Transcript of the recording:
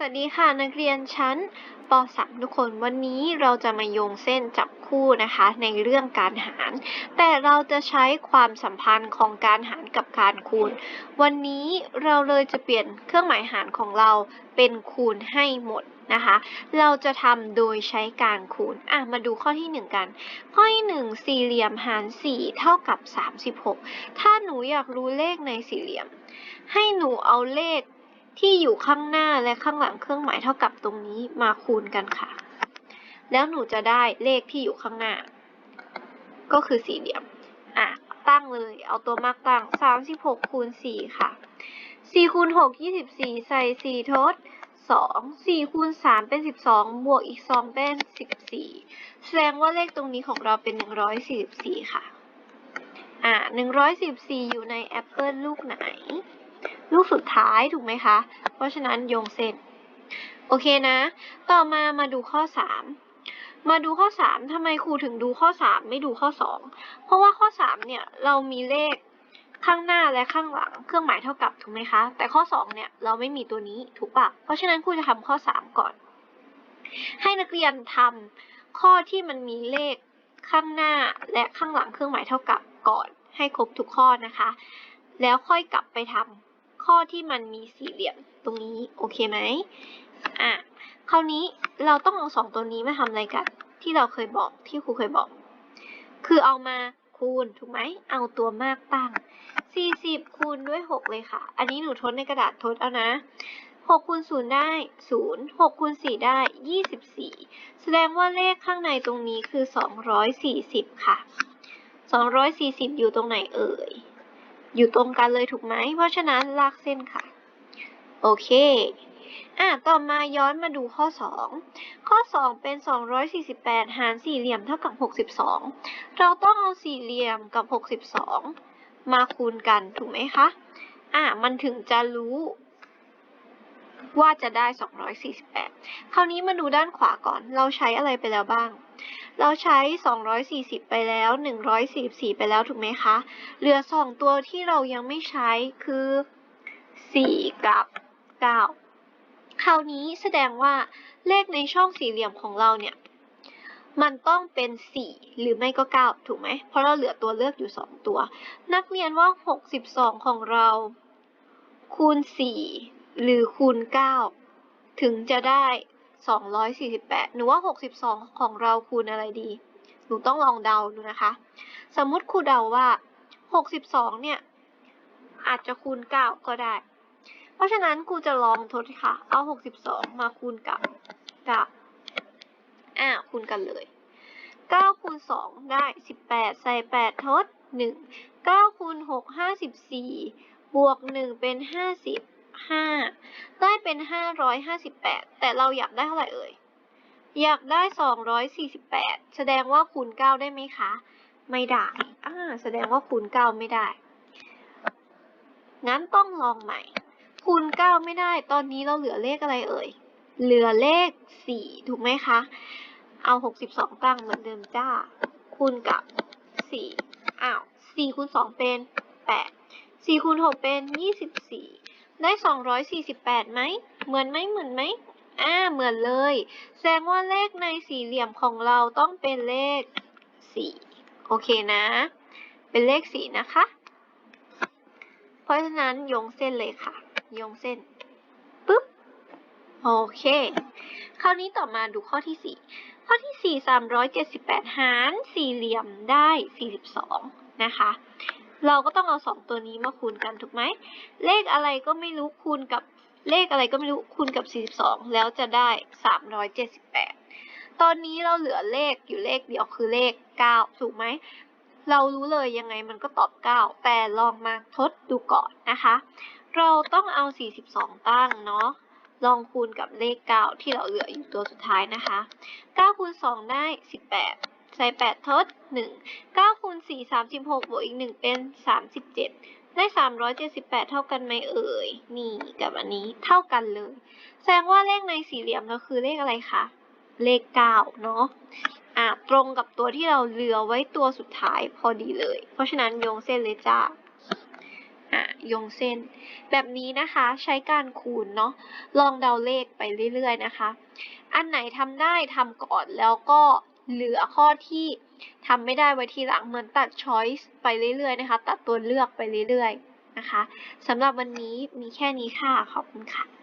สวัสดีค่ะนักเรียนชั้นป .3 ทุกคนวันนี้เราจะมาโยงเส้นจับคู่นะคะในเรื่องการหาร แต่เราจะใช้ความสัมพันธ์ของการหารกับการคูณ วันนี้เราเลยจะเปลี่ยนเครื่องหมายหารของเราเป็นคูณให้หมดนะคะ เราจะทำโดยใช้การคูณอะมาดูข้อที่ 1 กัน ข้อที่1สี่เหลี่ยมหาร 4 เท่ากับ 36 ถ้าหนูอยากรู้เลขในสี่เหลี่ยม ให้หนูเอาเลข ที่อยู่ข้างหน้าและข้างหลังเครื่องหมายเท่ากับตรงนี้มาคูณกันค่ะ แล้วหนูจะได้เลขที่อยู่ข้างหน้า ก็คือสี่เหลี่ยม อะ ตั้งเลย เอาตัวมากตั้ง 36คูณ4ค่ะ4คูณ6 24 ใส่4ทด2 4คูณ3เป็น 12 บวกอีก 2 เป็น 14 แสดงว่าเลขตรงนี้ของเราเป็น 144 ค่ะ อะ144 อยู่ในแอปเปิลลูกไหน ลูกสุดท้ายถูกไหมคะ เพราะฉะนั้นโยงเส้น โอเคนะ ต่อมามาดูข้อ 3 มาดูข้อ 3ทำไมครูถึงดูข้อ 3 ไม่ดูข้อ 2 เพราะว่าข้อ 3 เนี่ย เรามีเลขข้างหน้าและข้างหลังเครื่องหมายเท่ากับถูกไหมคะ แต่ข้อ 2 เนี่ย เราไม่มีตัวนี้ถูกปะเพราะฉะนั้นครูจะทำข้อ 3 ก่อน ให้นักเรียนทำข้อที่มันมีเลขข้างหน้าและข้างหลังเครื่องหมายเท่ากับก่อน ให้ครบทุกข้อนะคะ แล้วค่อยกลับไปทำ ข้อที่มันมีสี่เหลี่ยมตรงนี้โอเคไหมอะคราวนี้เราต้องเอาสองตัวนี้มาทำอะไรกัน ที่เราเคยบอกที่ครูเคยบอก คือเอามาคูณถูกไหมเอาตัวมากตั้ง 40 คูณด้วย 6 เลยค่ะ อันนี้หนูทดในกระดาษทดเอานะ 6คูณ0ได้ 0 6คูณ4ได้ 24 แสดงว่าเลขข้างในตรงนี้คือ 240 ค่ะ 240 อยู่ตรงไหนเอ่ย อยู่ตรงกันเลยถูกไหม เพราะฉะนั้นลากเส้นค่ะ โอเค อะ ต่อมาย้อนมาดูข้อ 2 ข้อ 2 เป็น 248 หารสี่เหลี่ยมเท่ากับ 62 เราต้องเอาสี่เหลี่ยมกับ 62 มาคูณกันถูกไหมคะ อะ มันถึงจะรู้ ว่าจะได้ 248 คราวนี้มาดูด้านขวาก่อน เราใช้อะไรไปแล้วบ้าง เราใช้ 240 ไปแล้ว 144 ไปแล้วถูกไหมคะ เหลือ 2 ตัวที่เรายังไม่ใช้คือ 4 กับ 9 คราวนี้แสดงว่าเลขในช่องสี่เหลี่ยมของเราเนี่ย มันต้องเป็น 4 หรือไม่ก็ 9 ถูกไหม เพราะเราเหลือตัวเลือกอยู่ 2 ตัว นักเรียนว่า 62 ของเรา คูณ 4 หรือคูณ 9 ถึงจะได้ 248 หนูว่า 62 ของเราคูณอะไรดี หนูต้องลองเดาดูนะคะ สมมติครูเดาว่า 62 เนี่ย อาจจะคูณ 9 ก็ได้ เพราะฉะนั้นครูจะลองทดค่ะ เอา 62 มาคูณกับ 9 อ่าคูณกันเลย 9 คูณ 2 ได้ 18 ใส่ 8 ทด 1 9คูณ6 54 บวก 1 เป็น 50 5ได้เป็น558แต่เราอยากได้เท่าไหร่เอ่ย อยากได้248แสดงว่าคูณ9ได้ไหมคะ ไม่ได้อ่าแสดงว่าคูณ9ไม่ได้ งั้นต้องลองใหม่ คูณ9ไม่ได้ ตอนนี้เราเหลือเลขอะไรเอ่ย เหลือเลข4ถูกไหมคะ เอา62ตั้งเหมือนเดิมจ้า คูณกับ4อ้าว4คูณ2เป็น8 4คูณ6เป็น24 ได้ 248ไหม เหมือนไหมเหมือนไหมอ่าเหมือนเลย แสดงว่าเลขในสี่เหลี่ยมของเราต้องเป็นเลข 4 โอเคนะ เป็นเลข 4 นะคะ เพราะฉะนั้นโยงเส้นเลยค่ะ โยงเส้นปึ๊บโอเค คราวนี้ต่อมาดูข้อที่ 4 ข้อที่ 4 378 หารสี่เหลี่ยมได้ 42 นะคะ เราก็ต้องเอา 2 ตัวนี้มาคูณกันถูกไหม เลขอะไรก็ไม่รู้คูณกับเลขอะไรก็ไม่รู้คูณกับ 42 แล้วจะได้ 378 ตอนนี้เราเหลือเลขอยู่เลขเดียวคือเลข 9 ถูกไหม เรารู้เลยยังไงมันก็ตอบ 9 แต่ลองมาทดดูก่อนนะคะ เราต้องเอา 42 ตั้งเนาะ ลองคูณกับเลข 9 ที่เราเหลืออยู่ตัวสุดท้ายนะคะ 9 คูณ 2 ได้ 18ใส่8ทด 1 9 คูณ4 36บวกอีก1เป็น37ได้378เท่ากันไหมเอ่ย นี่กับอันนี้เท่ากันเลย แสดงว่าเลขในสี่เหลี่ยมเราคือเลขอะไรคะ เลข9เนาะอะตรงกับตัวที่เราเหลือไว้ตัวสุดท้ายพอดีเลย เพราะฉะนั้นโยงเส้นเลยจ้าอะโยงเส้น แบบนี้นะคะใช้การคูณเนาะลองเดาเลขไปเรื่อยๆนะคะ อันไหนทำได้ทำก่อนแล้วก็ หรือข้อที่ทำไม่ได้ไว้ทีหลังเหมือนตัด choice ไปเรื่อยๆนะคะ ตัดตัวเลือกไปเรื่อยๆนะคะสำหรับวันนี้มีแค่นี้ค่ะ ขอบคุณค่ะ